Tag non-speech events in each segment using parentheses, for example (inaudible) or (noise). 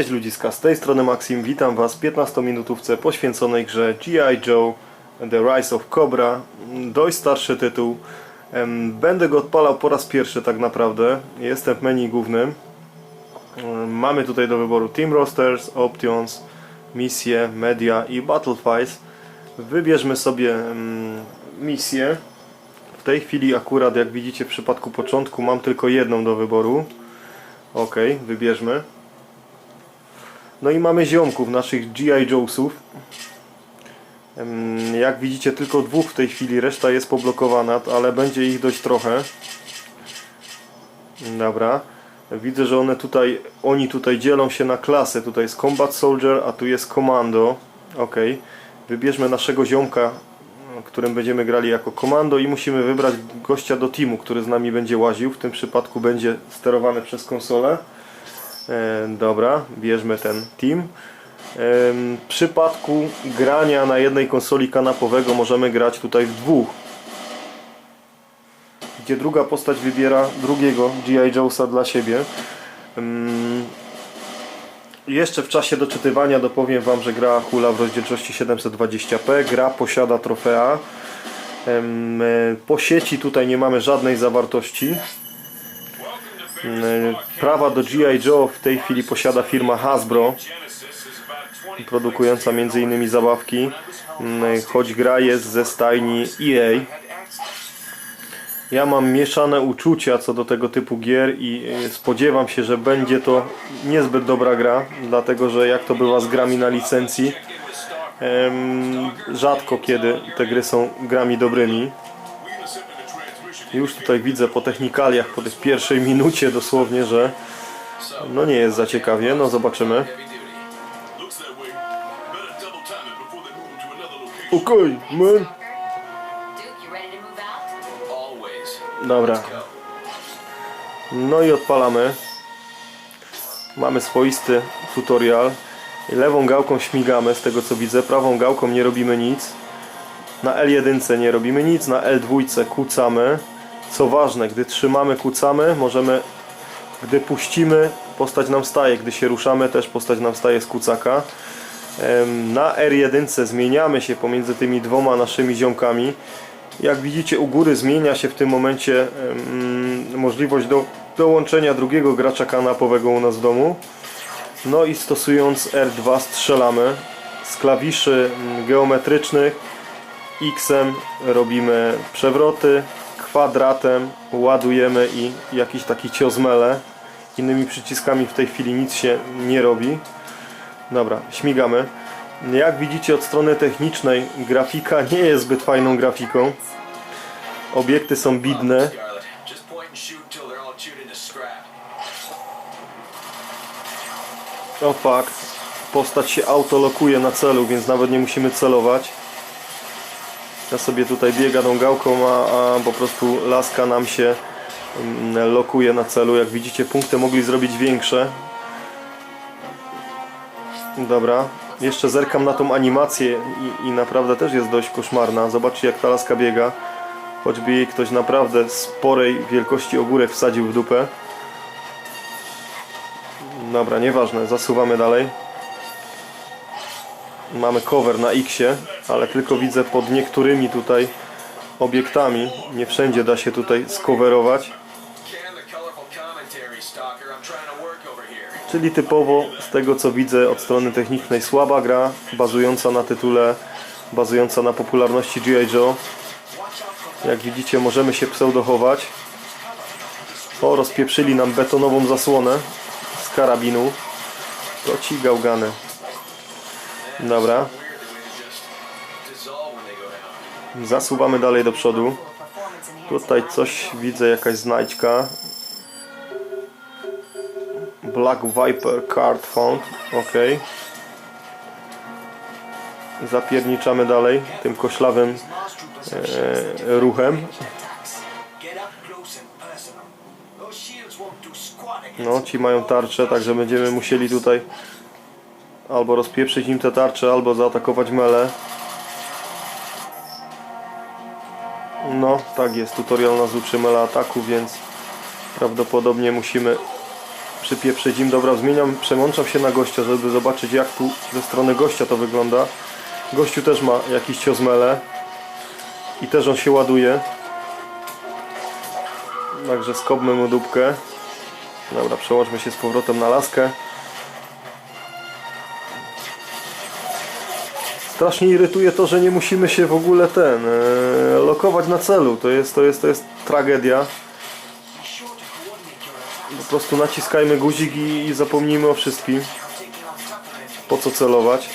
Cześć ludziska, z tej strony Maxim, witam Was w 15-minutówce poświęconej grze G.I. Joe The Rise of Cobra, dość starszy tytuł. Będę go odpalał po raz pierwszy tak naprawdę, jestem w menu głównym. Mamy tutaj do wyboru Team Rosters, Options, misje, media i Battle Files. Wybierzmy sobie misję. W tej chwili akurat jak widzicie w przypadku początku mam tylko jedną do wyboru. Ok, wybierzmy. No i mamy ziomków, naszych G.I. Joe'sów. Jak widzicie tylko dwóch w tej chwili, reszta jest poblokowana, ale będzie ich dość trochę. Dobra. Widzę, że one tutaj, oni tutaj dzielą się na klasy. Tutaj jest Combat Soldier, a tu jest Komando. Ok. Wybierzmy naszego ziomka, którym będziemy grali jako komando i musimy wybrać gościa do teamu, który z nami będzie łaził. W tym przypadku będzie sterowany przez konsolę. E, dobra, bierzmy ten team. Em, W przypadku grania na jednej konsoli kanapowego możemy grać tutaj w dwóch. Gdzie druga postać wybiera drugiego G.I. Joe'sa dla siebie. Jeszcze w czasie doczytywania dopowiem Wam, że gra hula w rozdzielczości 720p. Gra posiada trofea. E, Po sieci tutaj nie mamy żadnej zawartości. Em, Prawa do G.I. Joe w tej chwili posiada firma Hasbro, produkująca m.in. zabawki, Em, choć gra jest ze stajni EA. Ja mam mieszane uczucia co do tego typu gier i e, spodziewam się, że będzie to niezbyt dobra gra, dlatego że jak to bywa z grami na licencji, rzadko kiedy te gry są grami dobrymi. Już tutaj widzę po technikaliach, po tej pierwszej minucie dosłownie, że no nie jest za ciekawie, no zobaczymy. Okej, man. Out? Always. Dobra. No i odpalamy. Mamy swoisty tutorial. Lewą gałką śmigamy z tego co widzę, prawą gałką nie robimy nic. Na L1 nie robimy nic, na L2 kucamy. Co ważne, gdy trzymamy, kucamy, możemy, gdy puścimy, postać nam staje. Gdy się ruszamy, też postać nam staje z kucaka. Na R1 zmieniamy się pomiędzy tymi dwoma naszymi ziomkami. Jak widzicie u góry zmienia się w tym momencie możliwość do dołączenia drugiego gracza kanapowego u nas w domu. No i stosując R2 strzelamy z klawiszy mm, geometrycznych X-em robimy przewroty, kwadratem ładujemy i jakiś taki cios mele. Innymi przyciskami w tej chwili nic się nie robi. Dobra, śmigamy. Jak widzicie od strony technicznej grafika (laughs) nie jest zbyt fajną grafiką. Obiekty są bidne. O fakt, postać się autolokuje na celu, więc nawet nie musimy celować. Ja sobie tutaj biega tą gałką, a, a po prostu laska nam się mm, lokuje na celu. Jak widzicie punkty mogli zrobić większe. Dobra, jeszcze zerkam na tą animację i, i naprawdę też jest dość koszmarna. Zobaczcie jak ta laska biega. Choćby jej ktoś naprawdę sporej wielkości ogórek wsadził w dupę. Dobra, nieważne, zasuwamy dalej. Mamy cover na X-ie, ale tylko widzę pod niektórymi tutaj obiektami. Nie wszędzie da się tutaj skowerować. Czyli typowo z tego co widzę od strony technicznej słaba gra, bazująca na tytule, bazująca na popularności G.I. Joe. Jak widzicie możemy się pseudochować. O, rozpieprzyli nam betonową zasłonę z karabinu. To ci gałgany. Down. zasuwamy dalej do przodu. Tutaj coś widzę, jakaś znajdźka. Black Viper Card Found. Ok. Zapierniczamy dalej tym koślawym e, ruchem. No, ci mają tarczę, także będziemy musieli tutaj albo rozpieprzyć im te tarcze, albo zaatakować mele. No, tak jest, tutorial nas uczy mele ataku, więc prawdopodobnie musimy przypieprzyć im. Dobra, zmieniam, przemączam się na gościa, żeby zobaczyć jak tu ze strony gościa to wygląda. Gościu też ma jakiś ciozmele i też on się ładuje. Także skobmy mu dupkę. Dobra, przełączmy się z powrotem na laskę. Strasznie irytuje to, że nie musimy się w ogóle ten e, lokować na celu. To jest, to jest, to jest tragedia. Po prostu naciskajmy guzik i, i zapomnijmy o wszystkim. Po co celować?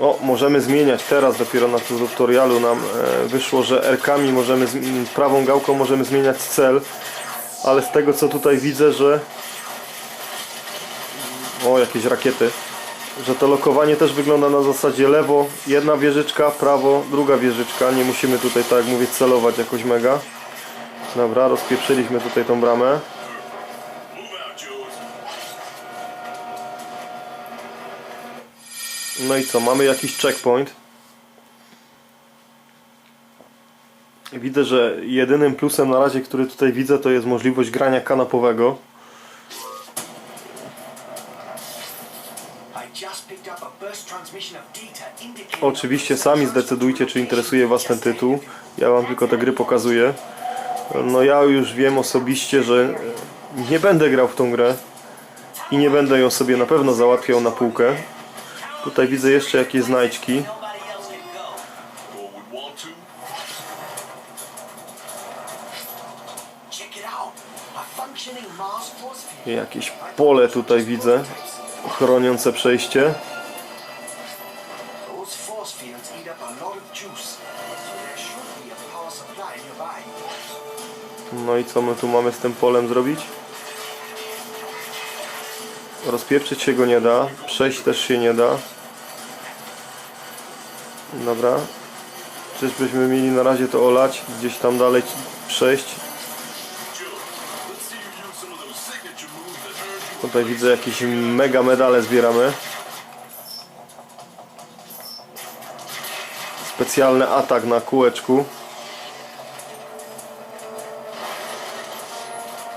O, możemy zmieniać. Teraz dopiero na tutorialu nam e, wyszło, że R-kami możemy, prawą gałką możemy zmieniać cel. Ale z tego co tutaj widzę, że... O, jakieś rakiety. Że to lokowanie też wygląda na zasadzie lewo, jedna wieżyczka, prawo, druga wieżyczka. Nie musimy tutaj, tak jak mówię, celować jakoś mega. Dobra, rozpieprzyliśmy tutaj tą bramę. No i co, mamy jakiś checkpoint. Widzę, że jedynym plusem na razie, który tutaj widzę, to jest możliwość grania kanapowego. Oczywiście sami zdecydujcie, czy interesuje Was ten tytuł. Ja Wam tylko te gry pokazuję. No ja już wiem osobiście, że nie będę grał w tą grę i nie będę ją sobie na pewno załatwiał na półkę. Tutaj widzę jeszcze jakieś znajdźki. Jakieś pole tutaj widzę, chroniące przejście. No i co my tu mamy z tym polem zrobić? Rozpieprzyć się go nie da, przejść też się nie da. Dobra. Czyżbyśmy mieli na razie to olać, gdzieś tam dalej przejść. Tutaj widzę jakieś mega medale zbieramy. Specjalny atak na kółeczku.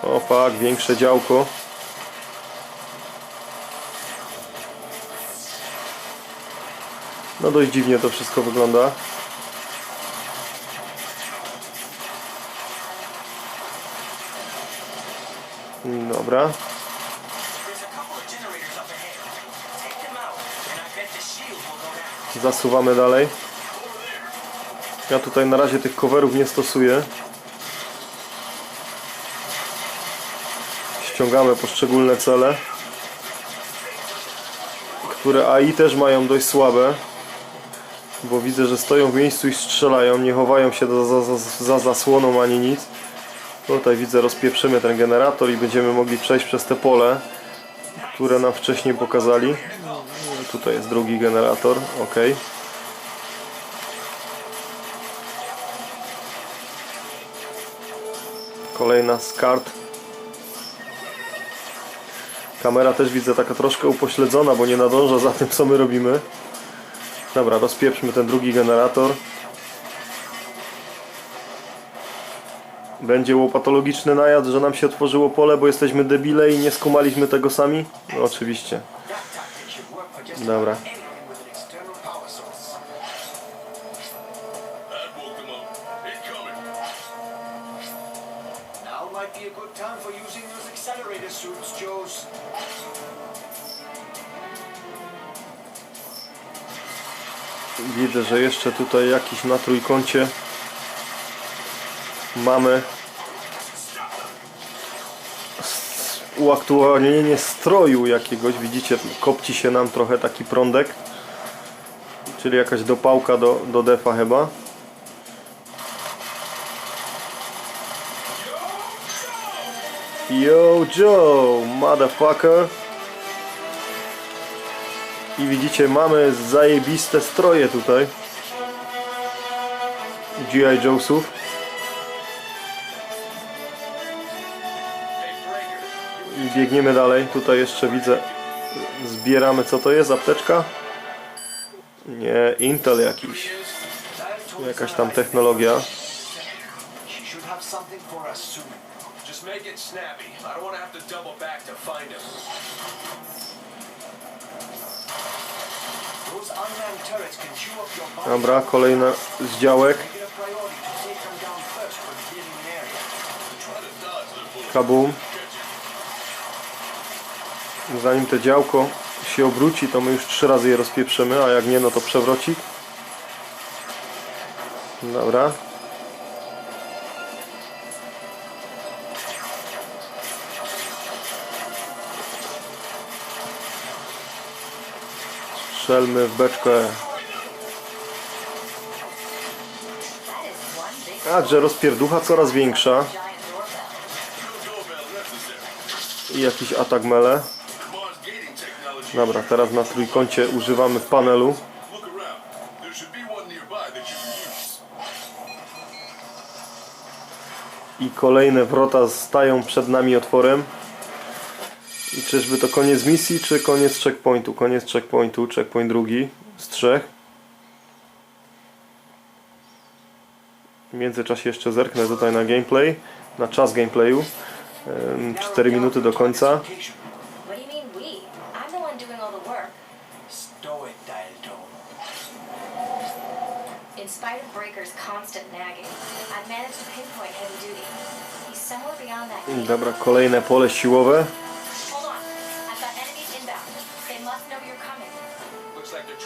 O większe działko. No dość dziwnie to wszystko wygląda. Dobra. There's a couple of generators up ahead. Take them out, and I bet the shield will go down. Zasuwamy dalej. Ja tutaj na razie tych coverów nie stosuję. Ściągamy poszczególne cele, które AI też mają dość słabe, bo widzę, że stoją w miejscu i strzelają, nie chowają się za, za, za, za zasłoną ani nic. Tutaj widzę, rozpieprzymy ten generator i będziemy mogli przejść przez te pole, które nam wcześniej pokazali. Tutaj jest drugi generator, ok. Kolejna z kart. Kamera też widzę taka troszkę upośledzona, bo nie nadąża za tym co my robimy. Dobra, rozpieprzmy ten drugi generator. Będzie łopatologiczny najazd, że nam się otworzyło pole, bo jesteśmy debile i nie skumaliśmy tego sami? No oczywiście. Dobra. Might be a good time for using those accelerator suits, Joes. Widzę, że jeszcze tutaj jakiś na trójkącie mamy uaktualnienie stroju jakiegoś. Widzicie, kopci się nam trochę taki prądek. Czyli jakaś dopałka do, do defa chyba. Yo Joe, motherfucker. I widzicie, mamy zajebiste stroje tutaj. G.I. Joe'sów. I biegniemy dalej. Tutaj jeszcze widzę. Zbieramy co to jest? Apteczka? Nie, Intel jakiś. Jakaś tam technologia. Just make it snappy. I don't want to have to double back to find him. Dobra, kolejny z działek. Kabum. Zanim to działko się obróci, to my już trzy razy je rozpieprzymy, a jak nie, no to przewrocik. Dobra. Strzelmy w beczkę. A, że rozpierducha coraz większa. I jakiś atak mele. Dobra, teraz na trójkącie używamy panelu. Can use. I kolejne wrota stają przed nami otworem. I czyżby to koniec misji, czy koniec checkpointu? Koniec checkpointu, checkpoint drugi z trzech. W międzyczasie jeszcze zerknę tutaj na gameplay, na czas gameplayu. 4 minuty do końca. In spite of Breaker's constant nagging, I've managed to pinpoint heavy duty. He's somewhere beyond that. Dobra, kolejne pole siłowe.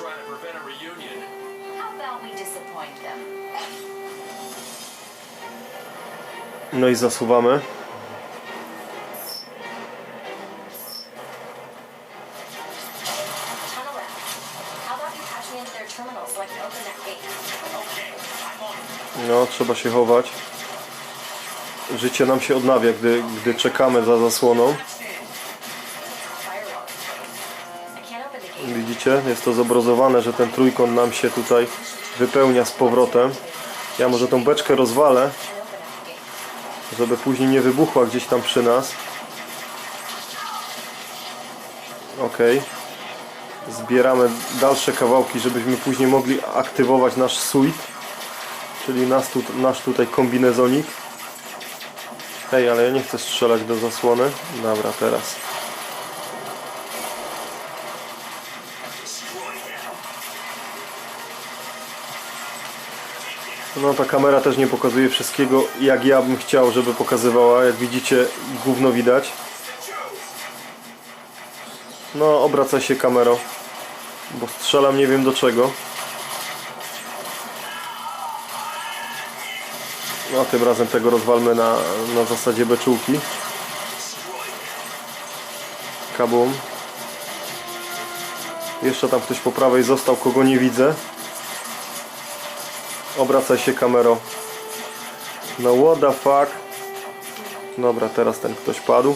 Trying to prevent a reunion. How about we disappoint them? No i zasuwamy. No, trzeba się chować. Życie nam się odnawia, gdy, gdy czekamy za zasłoną. Jest to zobrazowane, że ten trójkąt nam się tutaj wypełnia z powrotem. Ja może tą beczkę rozwalę, żeby później nie wybuchła gdzieś tam przy nas. Ok. Zbieramy dalsze kawałki, żebyśmy później mogli aktywować nasz suit, czyli nas tu, nasz tutaj kombinezonik. Hej, ale ja nie chcę strzelać do zasłony. Dobra, teraz. No ta kamera też nie pokazuje wszystkiego jak ja bym chciał, żeby pokazywała. Jak widzicie, gówno widać. No, obraca się kamerą, bo strzelam nie wiem do czego. No, tym razem tego rozwalmy na, na zasadzie beczułki. Kabum. Jeszcze tam ktoś po prawej został, kogo nie widzę. Obracaj się kamero. No what the fuck. Dobra, teraz ten ktoś padł.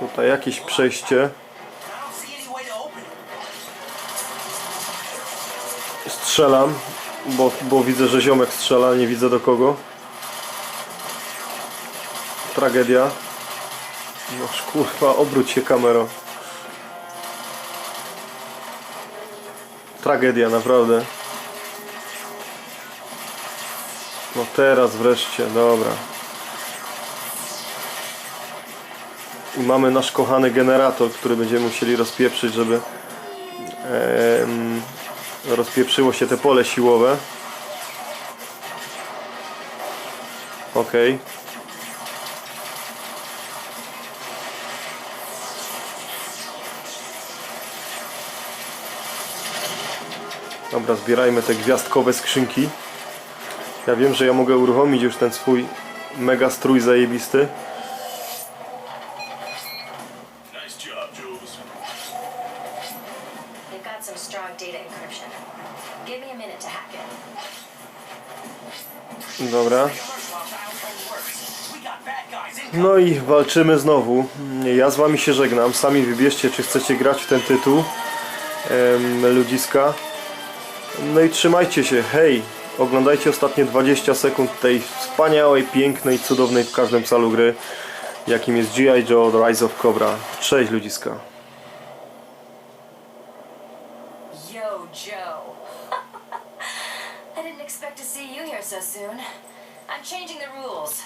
Tutaj jakieś przejście. Strzelam, bo, bo widzę, że ziomek strzela, nie widzę do kogo. Tragedia. No kurwa, obróć się kamero. Tragedia, naprawdę. No teraz wreszcie, dobra. I mamy nasz kochany generator, który będziemy musieli rozpieprzyć, żeby em, rozpieprzyło się te pole siłowe. Ok. Dobra, zbierajmy te gwiazdkowe skrzynki. Ja wiem, że ja mogę uruchomić już ten swój mega strój zajebisty. Dobra. No i walczymy znowu. Ja z wami się żegnam. Sami wybierzcie, czy chcecie grać w ten tytuł em, ludziska. No i trzymajcie się. Hej! Oglądajcie ostatnie 20 sekund tej wspaniałej, pięknej, cudownej w każdym calu gry, jakim jest G.I. Joe The Rise of Cobra. Cześć ludziska.